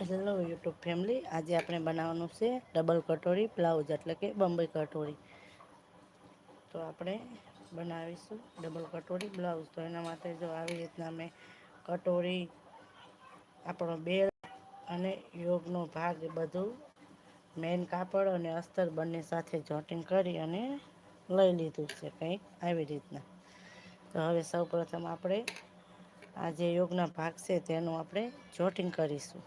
Hello YouTube family. આજે આપણે બનાવવાનું છે ડબલ કટોરી બ્લાઉઝ, એટલે કે બંબઈ કટોરી. તો આપણે બનાવીશું ડબલ કટોરી બ્લાઉઝ. તો એના માટે જો આવી રીતના મેં કટોરી, આપણો બેલ અને યોગનો ભાગ બધું મેન કાપડ અને અસ્તર બંને સાથે જોટિંગ કરી અને લઈ લીધું છે કંઈક આવી રીતના. તો હવે સૌ પ્રથમ આપણે આ જે યોગના ભાગ છે તેનું આપણે જોટિંગ કરીશું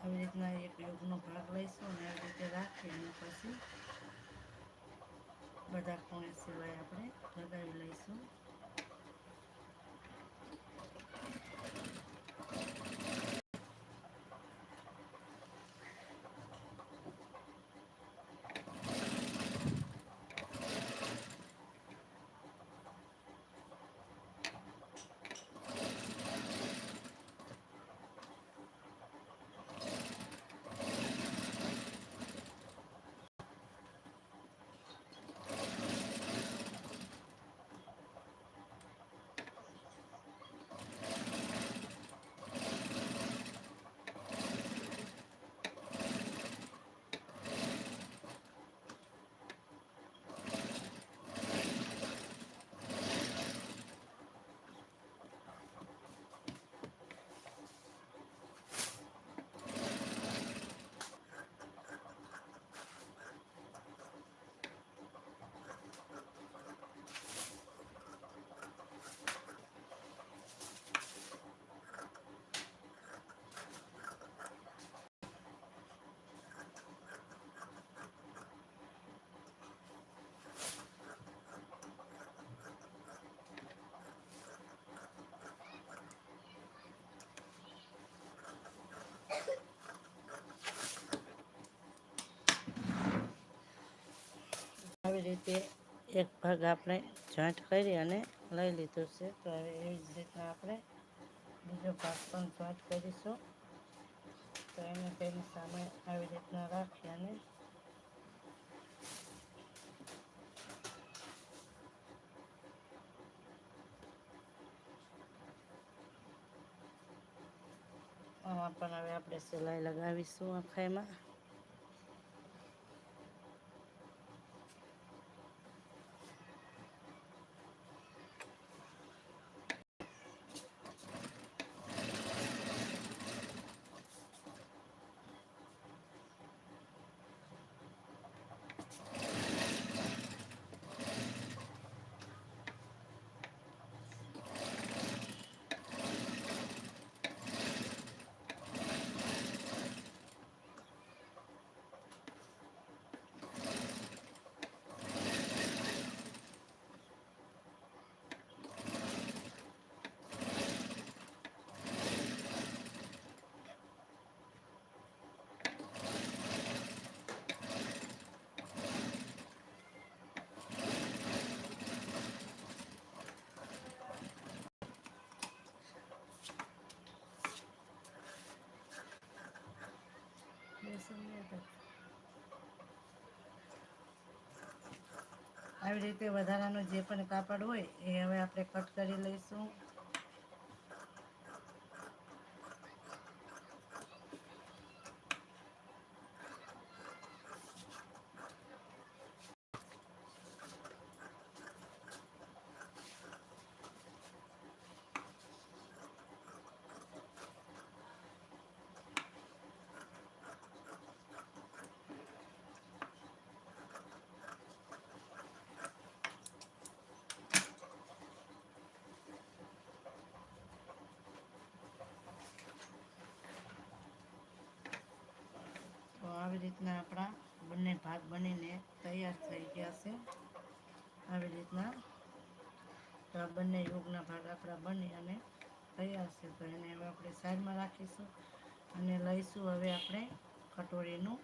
આવી રીતના એક યોગનો ભાગ લઈશું અને આ રીતે રાખી અને પછી બધા ખૂણે સિવાય આપણે લગાવી લઈશું આવી રીતે એક ભાગ આપણે જોઈન્ટ કરી અને લઈ લીધું છે. તો હવે એવી જ રીતના આપણે બીજો ભાગ પણ જોઈન્ટ કરીશું. તો એને તેની સામે આવી રીતના રાખી અને આમાં પણ હવે આપણે સિલાઈ લગાવીશું આખાઈમાં આવી રીતે વધારાનું જે પણ કાપડ હોય એ હવે આપણે કટ કરી લઈશું. આવી રીતના આપણા બંને ભાગ બનીને તૈયાર થઈ ગયા છે. આવી રીતના તો આ બંને યોગના ભાગ આપણા બની અને તૈયાર છે. તો એને હવે આપણે સાઈડમાં રાખીશું અને લઈશું હવે આપણે કટોરીનું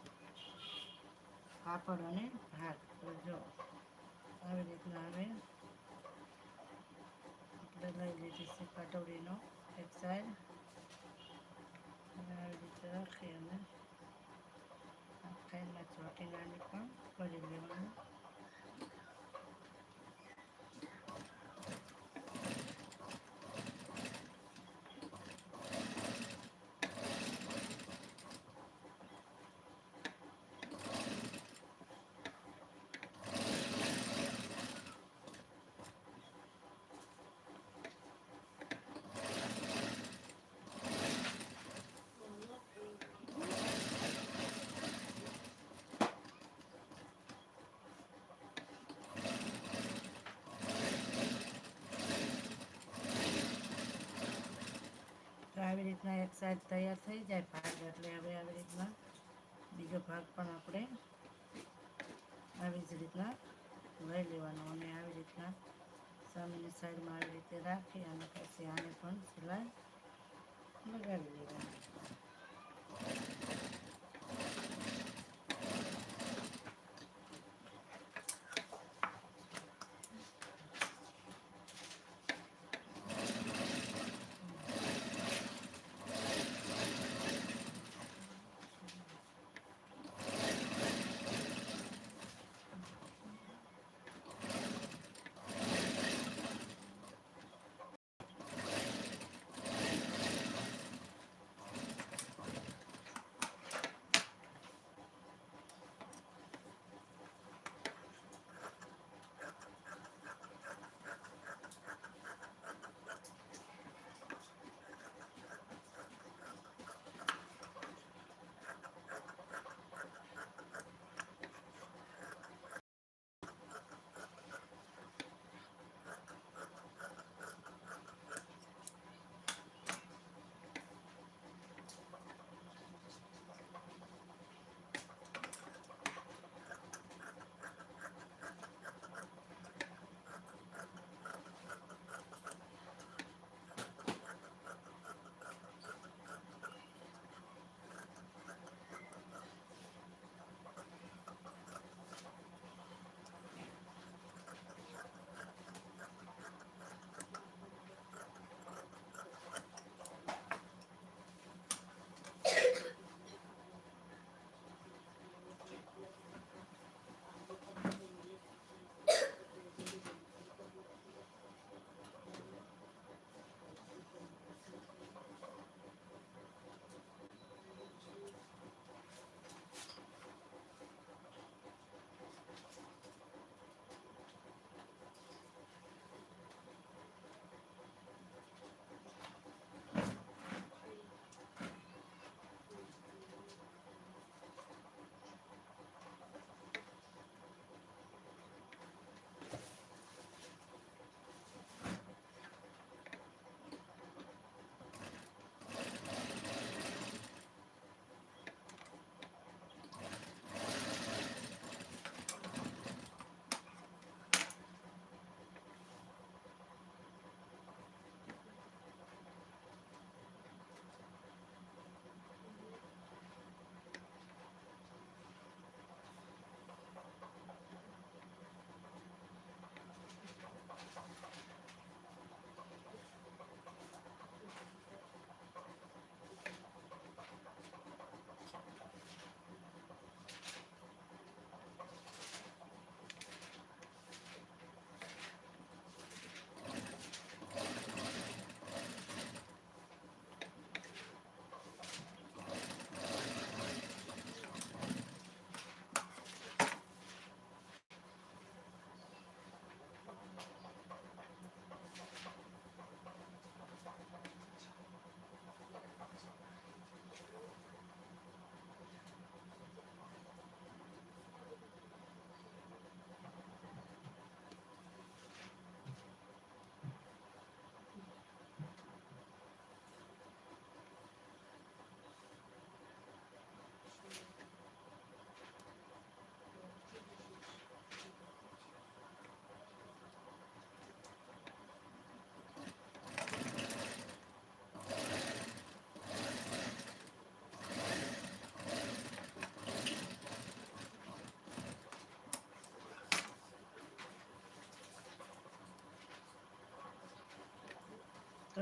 પાપડ અને ભાગ તો જો, આવી રીતના હવે આપણે લઈ લીધી છે કટોરીનો એક સાઈડ આવી રીતે રાખી અને આખાઈમાં ચોટી નાની પણ કરી લેવાનું આવી રીતના એક સાઈડ તૈયાર થઈ જાય ભાગ એટલે હવે આવી રીતના બીજો ભાગ પણ આપણે આવી જ રીતના લઈ લેવાનો અને આવી રીતના સામેની સાઈડમાં આવી રીતે રાખી અને પછી આને પણ સિલાઈ લગાવી દેવાની.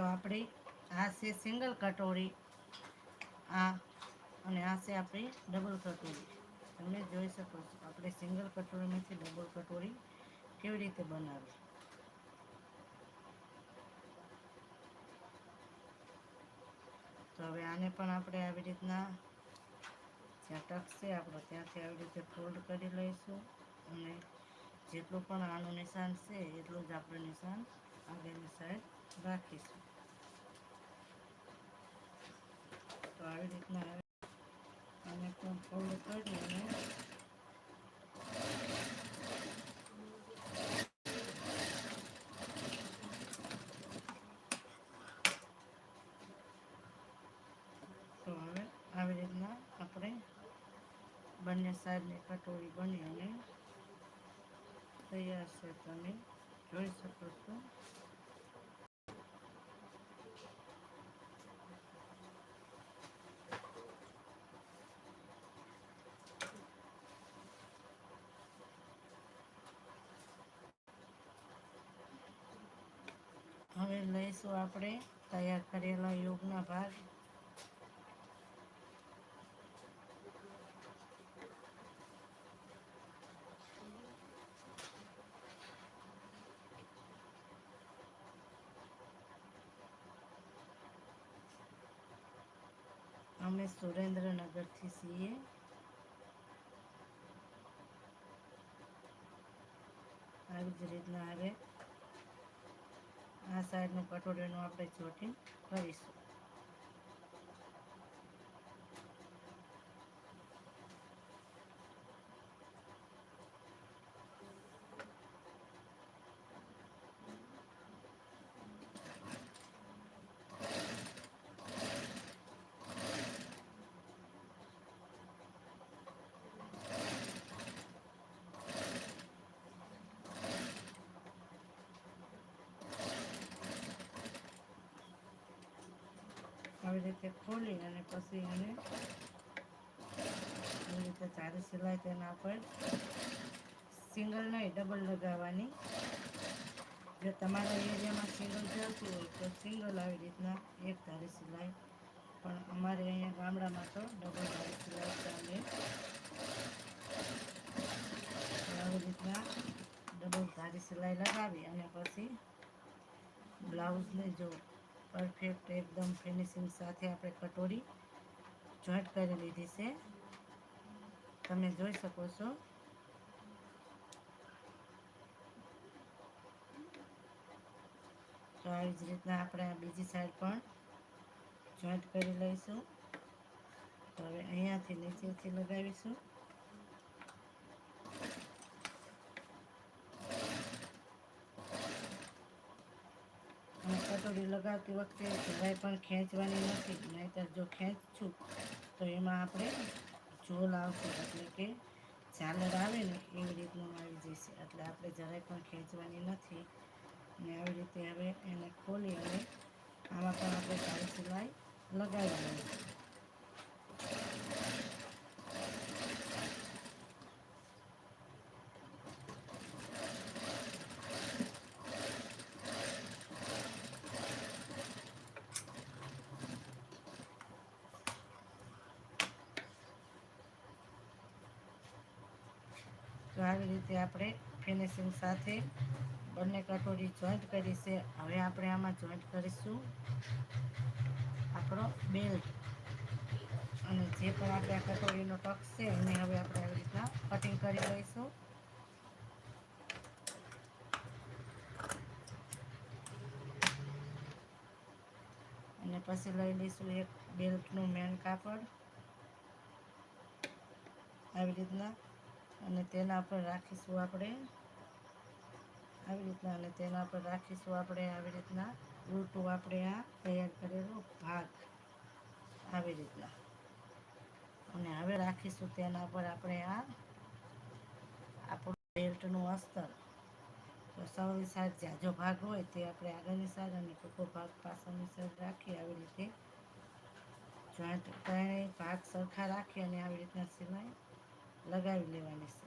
આપણી આ છે સિંગલ કટોરી. આ અને આ છે આપણી ડબલ કટોરી. તમે જોઈ શકો છો, આપણે સિંગલ કટોરીમાંથી ડબલ કટોરી કેવી રીતે બનાવી. તો હવે આને પણ આપણે આવી રીતના જ્યાં ટકશે આપણે ત્યાંથી આવી રીતે ફોલ્ડ કરી લઈશું. અને જેટલું પણ આનું નિશાન છે, એટલું જ આપણે નિશાન આગળની સાઈડ રાખીશું તો આવી રીતના અને પણ ફોલ્ડ કરી અને તો હવે આવી રીતના આપણે બંને સાઈડની કટોરી બની અને તૈયાર છે તમે. જોઈ શકો છો હવે લઈશું આપણે તૈયાર કરેલા યોગના ભાગ અમે સુરેન્દ્રનગરથી છીએ આવી જ રીતના હવે આ સાઈડનું કટોરીનું આપણે ચોટી કરીશું. આવી રીતે ખોલી અને પછી એને એવી રીતે ચારી સિલાઈ તેના પર સિંગલ નહીં, ડબલ લગાવવાની. જો તમારા એરિયામાં સિંગલ ચાલતું હોય તો સિંગલ આવી રીતના એક ધારી સિલાઈ. પણ અમારે અહીંયા ગામડામાં તો ડબલ ધારી સિલાઈ ચાલે. આવી રીતના ડબલ ધારી સિલાઈ લગાવી અને પછી બ્લાઉઝને જો પરફેક્ટ એકદમ ફિનિશિંગ સાથે આપણે કટોરી જોઈન્ટ કરી લીધી છે. તમે જોઈ શકો છો. તો આવી જ રીતના આપણે આ બીજી સાઈડ પણ જોઈન્ટ કરી લઈશું. તો હવે અહીંયાથી નીચેથી લગાવીશું. અને લગાવતી વખતે જરાય પણ ખેંચવાની નથી, નહીંતર જો ખેંચશું, તો એમાં આપણે ઝોલ આવશે. એટલે કે ઝાલર આવે ને એવી રીતનું આવી જશે. એટલે આપણે જરાય પણ ખેંચવાની નથી. ને આવી રીતે હવે એને ખોલી અને આમાં પણ આપણે સારી સિલાઈ લગાવી આવી રીતે આપણે ફિનિશિંગ સાથે બંને કટોરી જોઈન્ટ કરી છે. હવે આપણે આમાં જોઈન્ટ કરીશું. આપણો બેલ્ટ અને જે પણ આપણે આ કટોરીનો ટક છે, એને હવે આપણે આવી રીતના કટિંગ કરી લઈશું. અને પછી લઈ લઈશું એક બેલ્ટનું મેન કાપડ. આવી રીતના અને તેના પર રાખીશું આપણે. આવી રીતના અને તેના પર રાખીશું આપણે આવી રીતના ઉલટું આપણે આ તૈયાર કરેલો ભાગ. આવી રીતના. અને હવે રાખીશું તેના પર આપણે આ, આપણું બેલ્ટનું અસ્તર. સૌની સાઈડ જાજો ભાગ હોય તે આપણે આગળની સાઈડ અને ટૂંકો ભાગ પાછળની સાઈડ રાખી આવી રીતે જોઈન્ટ ભાગ સરખા રાખી અને આવી રીતના સિલાઈ લગાવી લેવાની છે.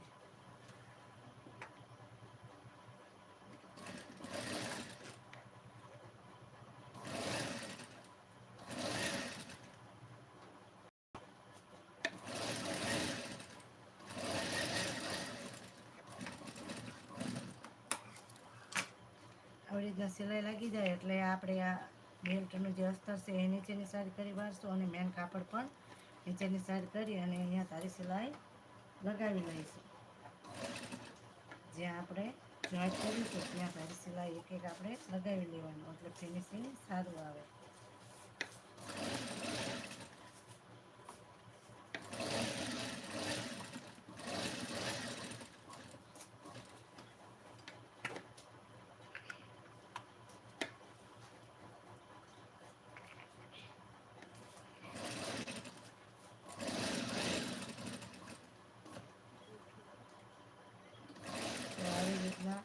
આવી રીતના સિલાઈ લાગી જાય એટલે આપણે આ બેલ્ટનું જે અસ્તર છે એ નીચેની સાઈડ કરી વાળશું અને મેન કાપડ પણ નીચેની સાઈડ કરી અને અહીંયા તારી સિલાઈ લગાવી લઈશું. જ્યાં આપણે જોઈન્ટ કરીશું, ત્યાં તારી સિલાઈ એક એક આપણે લગાવી લેવાનું એટલે ફિનિશિંગ સારું આવે તો આવી રીતના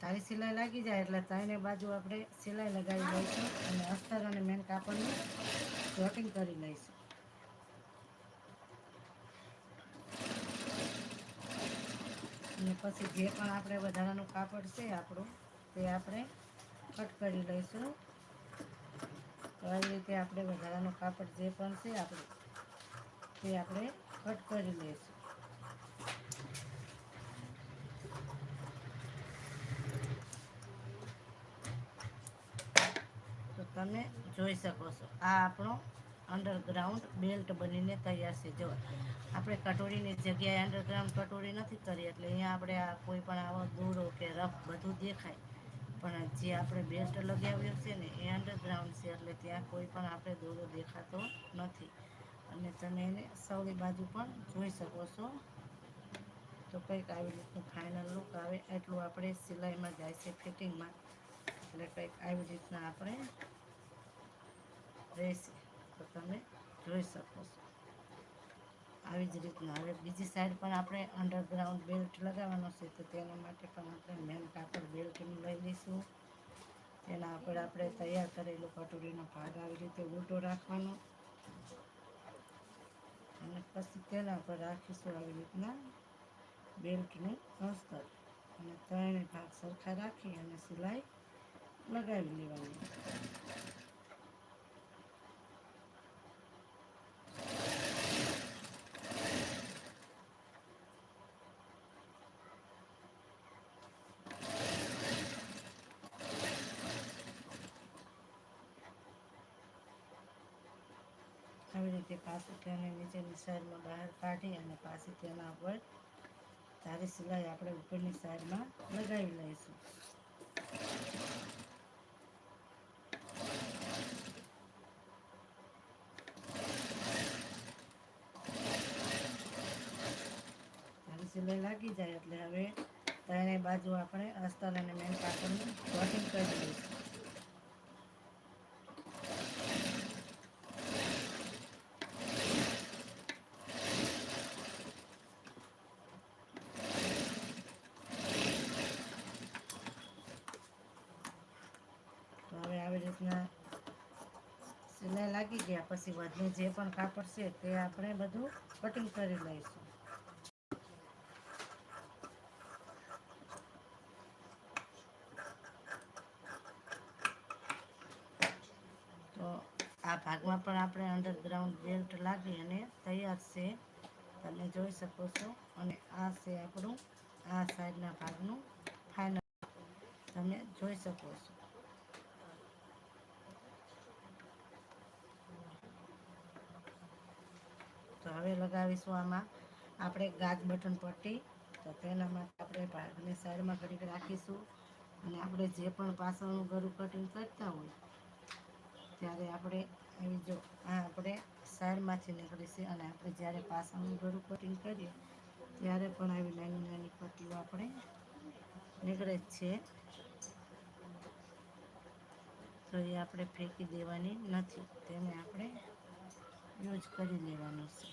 તારી સિલાઈ લાગી જાય એટલે ત્રણે બાજુ આપણે સિલાઈ લગાવી લઈશું અને અસ્તર અને મેન કાપડનું કટિંગ કરી લઈશું. અને પછી જે પણ આપણે વધારાનું કાપડ છે આપણું, તે આપણે કટ કરી લઈશું. તો આવી રીતે આપણે વધારાનું કાપડ જે પણ છે આપણું, તે આપણે કટ કરી લઈશું તો તમે જોઈ શકો છો. આ આપણો અંડરગ્રાઉન્ડ બેલ્ટ બનીને તૈયાર છે. જો આપણે કટોરીની જગ્યાએ અંડરગ્રાઉન્ડ કટોરી નથી કરી, એટલે અહીંયા આપણે આ કોઈ પણ આવો દોરો કે રફ બધું દેખાય. પણ જે આપણે બેલ્ટ લગાવ્યો છે ને, એ અંડરગ્રાઉન્ડ છે, એટલે ત્યાં કોઈ પણ આપણે દોરો દેખાતો નથી. અને તમે એને સૌની બાજુ પણ જોઈ શકો છો. તો કંઈક આવી રીતનું ફાઇનલ લુક આવે, એટલું આપણે સિલાઈમાં જાય છે ફિટિંગમાં એટલે કંઈક આવી રીતના આપણે રહેશે તો તમે જોઈ શકો છો. આવી જ રીતના. હવે બીજી સાઈડ પણ આપણે અંડરગ્રાઉન્ડ બેલ્ટ લગાવવાનો છે, તો તેના માટે પણ આપણે મેન કાપડ બેલ્ટનું લઈ લઈશું. તેના ઉપર આપણે તૈયાર કરેલો કટોરીનો ભાગ આવી રીતે ઉલટો રાખવાનો. અને પછી તેના પર રાખીશું આવી રીતના બેલ્ટનું અસ્તર અને ત્રણે ભાગ સરખા રાખી અને સિલાઈ લગાવી લેવાની આવી રીતે પાછું તેને નીચેની સાઈડમાં બહાર કાઢી અને પાછી તેના ઉપર તારી સિલાઈ આપણે ઉપરની સાઈડમાં લગાવી લઈશું. સિલાઈ લાગી જાય એટલે હવે ત્રણેય બાજુ આપણે અસ્તર અને મેન પાટણનું કોટિંગ કરી દઈશું તો હવે આવી રીતના સિલાઈ પછી વધુ જે પણ કાપડ છે તે આપણે બધું કટિંગ કરી લઈશું. તો આ ભાગમાં પણ આપણે અંડરગ્રાઉન્ડ બેલ્ટ લાગી અને તૈયાર છે. તમે જોઈ શકો છો. અને આ છે આપણું, આ સાઈડના ભાગનું ફાઇનલ તમે જોઈ શકો છો. હવે લગાવીશું આમાં. આપણે ગાજ બટન પટ્ટી. તો તેના માટે આપણે ભાગની સાઈડમાં ઘડીક રાખીશું. અને આપણે જે પણ પાછળનું ગરું કટિંગ કરતા હોય, ત્યારે આપણે એવી જો આ આપણે સાઈડમાંથી નીકળીશું અને આપણે જ્યારે પાછળનું ગરું કટિંગ કરીએ, ત્યારે પણ આવી નાની નાની પટ્ટીઓ આપણે નીકળે જ છે. તો એ આપણે ફેંકી દેવાની નથી. તેને આપણે યુઝ કરી લેવાનું છે.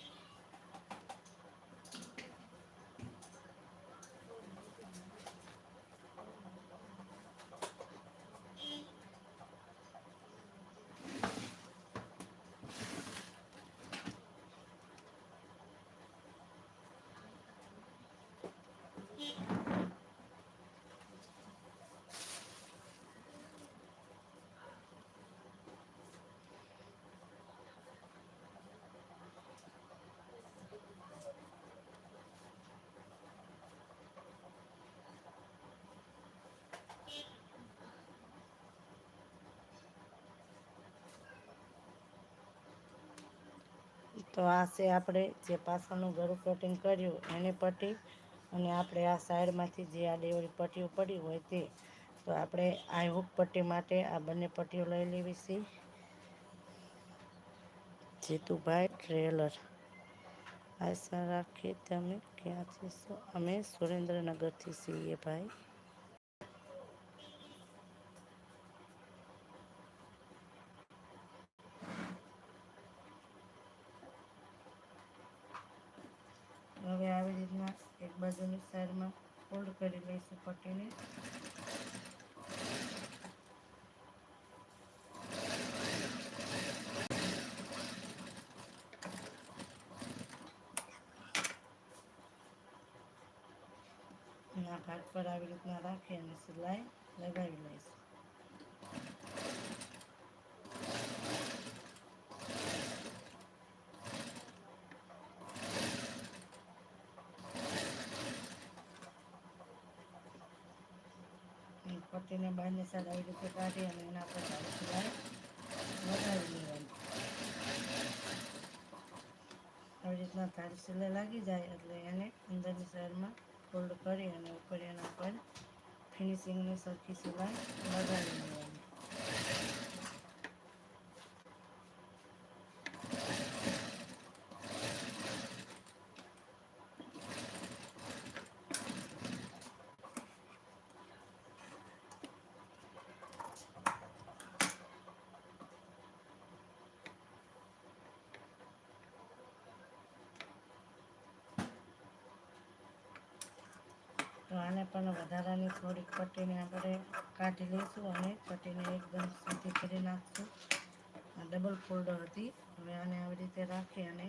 તો આ છે આપણે જે પાછળનું ગળું કટિંગ કર્યું, એની પટ્ટી અને આપણે આ સાઈડમાંથી જે આ ડેવડી પટ્ટીઓ પડી હોય તે, તો આપણે આ હુક પટ્ટી માટે આ બંને પટ્ટીઓ લઈ લેવી છે. જીતુભાઈ ટ્રેલર આશા રાખીએ તમે ક્યાંથી છો? અમે સુરેન્દ્રનગરથી છીએ ભાઈ હવે આવી રીતના એક બાજુની સાઈડમાં ફોલ્ડ કરી લઈશું પટ્ટીને. ના, ઘાટ પર આવી રીતના રાખી અને સિલાઈ લગાવી લઈશું. પટ્ટીને બહારની સાઈડ આવી રીતે કાઢી અને એના પર સારી સિલાઈ લગાવી લેવાની. આવી રીતના ધારી સિલાઈ લાગી જાય એટલે એને અંદરની સાઈડમાં ફોલ્ડ કરી અને ઉપર એના પર ફિનિશિંગની સરખી સિલાઈ લગાવી લેવાની તો આને પણ વધારાની થોડીક પટ્ટીને આપણે કાઢી લઈશું અને પટ્ટીને એકદમ સીધી કરી નાખશું. ડબલ ફોલ્ડ હતી. હવે આને આવી રીતે રાખી અને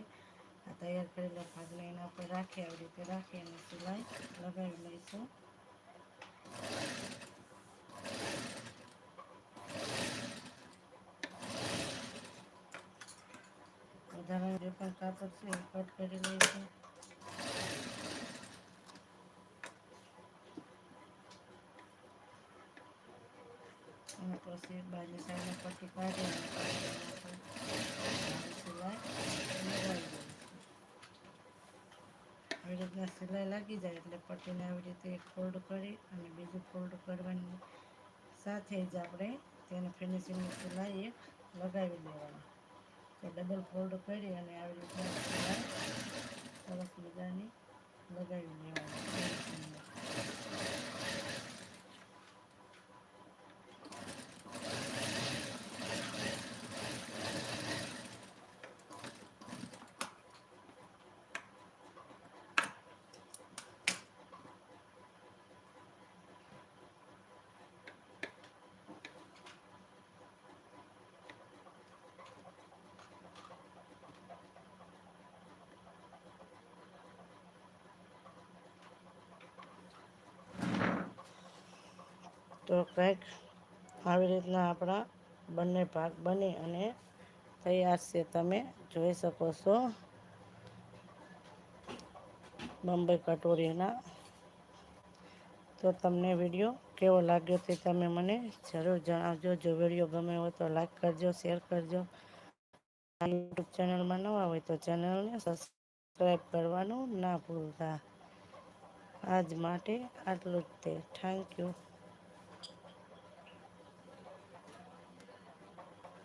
આ તૈયાર કરેલા ભાગને એના ઉપર રાખી આવી રીતે રાખી અને સિલાઈ લગાવી લઈશું. વધારાનું જે પણ કાપડ છે એ કટ કરી લઈશું પટ્ટી કાઢી અને પછી એના પર સિલાઈ આવી રીતના સિલાઈ લાગી જાય એટલે પટ્ટીને આવી રીતે ફોલ્ડ કરી અને બીજું ફોલ્ડ કરવાની સાથે જ આપણે તેને ફિનિશિંગની સિલાઈ એક લગાવી દેવાની તો ડબલ ફોલ્ડ કરી અને આવી રીતના સિલાઈ સરસ મજાની લગાવી લેવાની તો કંઈક આવી રીતના આપણા બંને ભાગ બની અને તૈયાર છે. તમે જોઈ શકો છો બંબઈ કટોરીના. તો તમને વીડિયો કેવો લાગ્યો તે તમે મને જરૂર જણાવજો. જો વીડિયો ગમે હોય તો લાઈક કરજો, શેર કરજો. યુટ્યુબ ચેનલમાં નવા હોય તો ચેનલને સબસ્ક્રાઈબ કરવાનું ના ભૂલતા. આજ માટે આટલું જ તે. Thank you.